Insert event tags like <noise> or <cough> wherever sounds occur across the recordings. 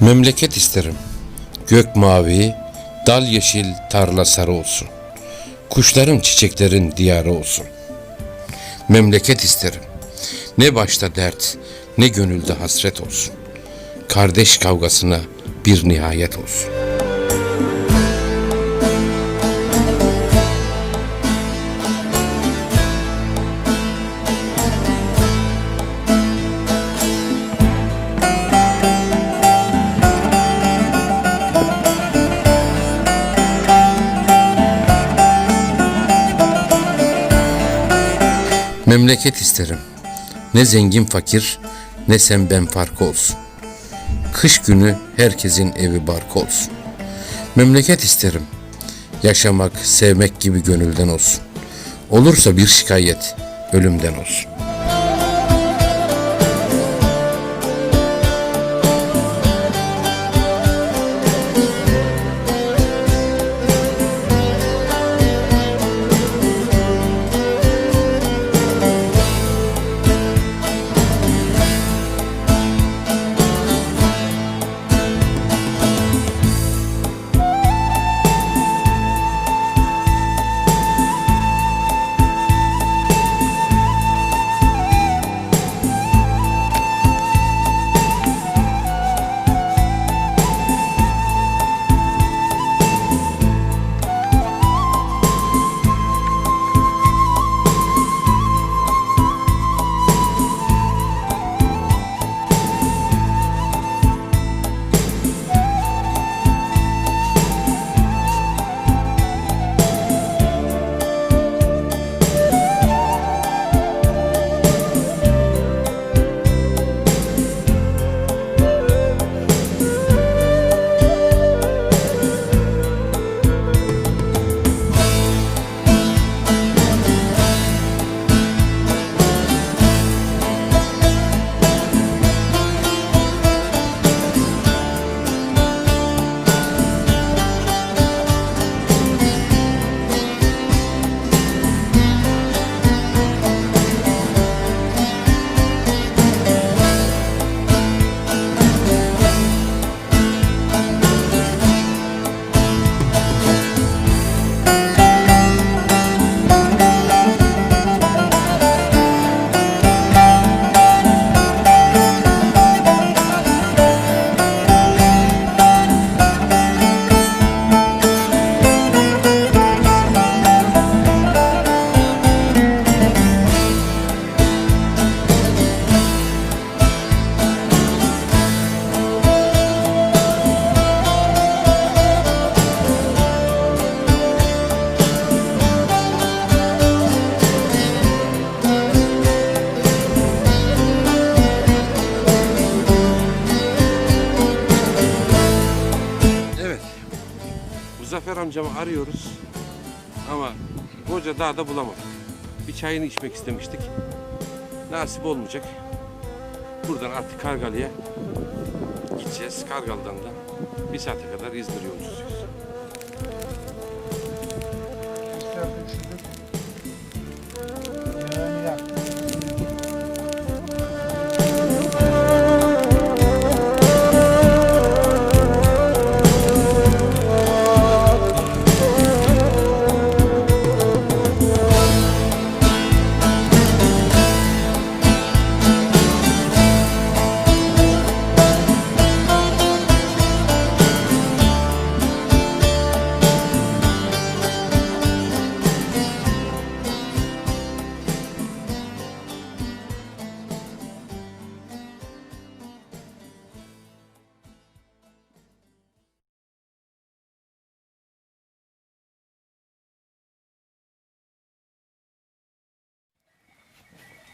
Memleket isterim. Gök mavi, dal yeşil, tarla sarı olsun. Kuşların çiçeklerin diyarı olsun. Memleket isterim. Ne başta dert, ne gönülde hasret olsun. Kardeş kavgasına bir nihayet olsun. Memleket isterim. Ne zengin fakir, ne sen ben farkı olsun. Kış günü herkesin evi barkı olsun. Memleket isterim. Yaşamak, sevmek gibi gönülden olsun. Olursa bir şikayet, ölümden olsun. Muzaffer amcamı arıyoruz. Ama koca dağda bulamadık. Bir çayını içmek istemiştik. Nasip olmayacak. Buradan artık Kargalı'ya gideceğiz. Kargalı'dan da bir saate kadar İzmir yolcuyuz.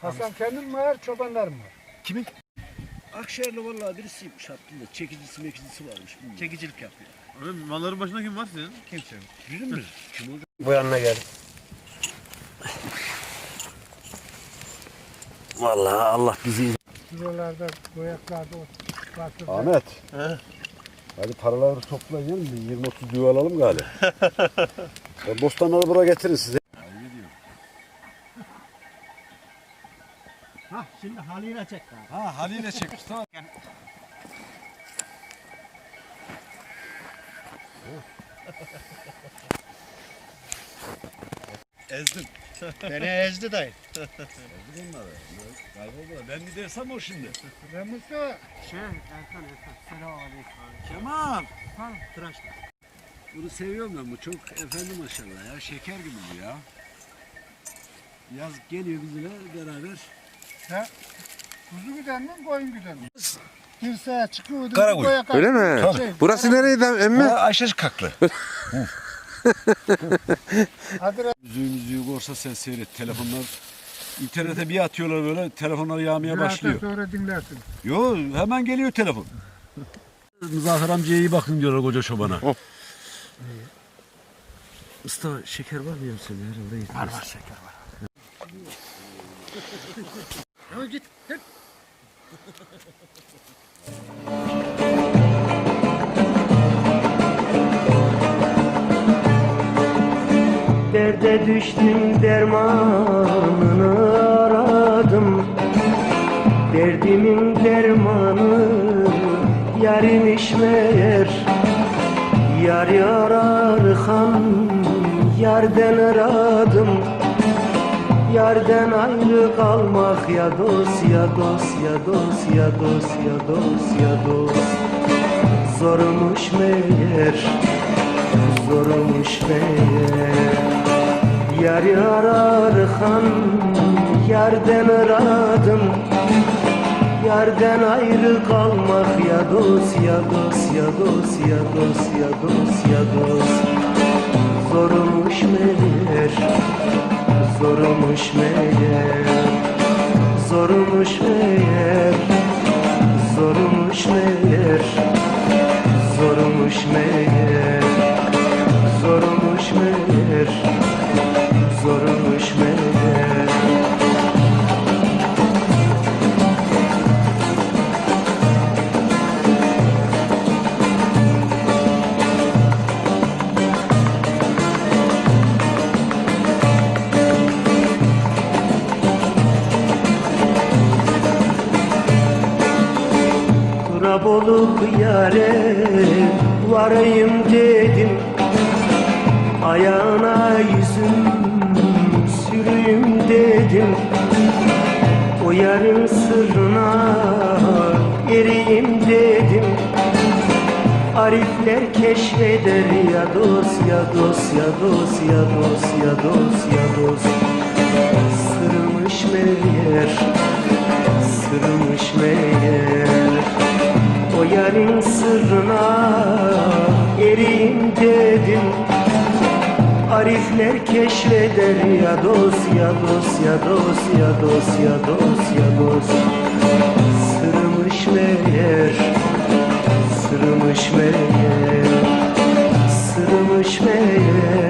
Hasan kendin mi var, çobanlar mı var? Kimin? Akşehirli vallahi birisiymiş hattında. Çekicisi mekicisi varmış. bilmiyorum. Çekicilik yapıyor. Abi malların başında kim var senin? Kimse yok. Bizim mi? Kim olacak? Bu yanına gel. Vallahi Allah bizi Buralarda, boyaklarda batırdı. Ahmet. Hadi paraları toplayın. Bir 20-30 düğü alalım galiba. <laughs> bostanları buraya getirin size. Ha şimdi haline çek. daha. Ha haliyle çekmiş tamam. ezdim. Beni ezdi dayı. Kayboldular. Ben mi dersem o şimdi? Remzi, Şey Erkan Erkan. Selam aleyküm. Kemal. Ha tıraşla. Bunu seviyorum ben. Bu çok efendi maşallah ya. Şeker gibi bu ya. Yaz geliyor bizimle beraber. Kuzu giden mi, koyun giden mi? Dirseğe çıkıyordu. Karakuy. boya Öyle mi? Şey, Burası nereydi emmi? Ayşe kaklı. Hadi Müziği müziği korsa sen seyret. Telefonlar internete bir atıyorlar böyle. Telefonlar yağmaya başlıyor. sonra dinlersin. Yo hemen geliyor telefon. <laughs> Muzaffer amcaya iyi bakın diyorlar koca şobana. Usta şeker var mı senin herhalde? Var var şeker var. Ya git. git. Derde düştüm dermanını aradım Derdimin dermanı yarimiş meğer Yar yarar han yerden aradım Yerden ayrı kalmak ya dost ya dost ya dost ya dost ya dost ya dost Zormuş meğer zormuş meğer Yar yarar han yerden aradım Yerden ayrı kalmak ya dost ya dost ya dost ya dost ya dost ya dost Zormuş meğer Zormuş Turaboluk yare varayım dedim. Ayağına yüzüm süreyim dedim. O yarın sırrına eriyim dedim. Arifler keşfeder ya dost ya dost ya dost ya dost ya dost ya dost. Sırmış meğer sırmış meğer o yarın sırrına eriyim dedim. Arifler keşfeder ya dost ya dost ya dost ya dost ya dost ya dost. Sırmış meğer Sırmış meğer Sırmış meğer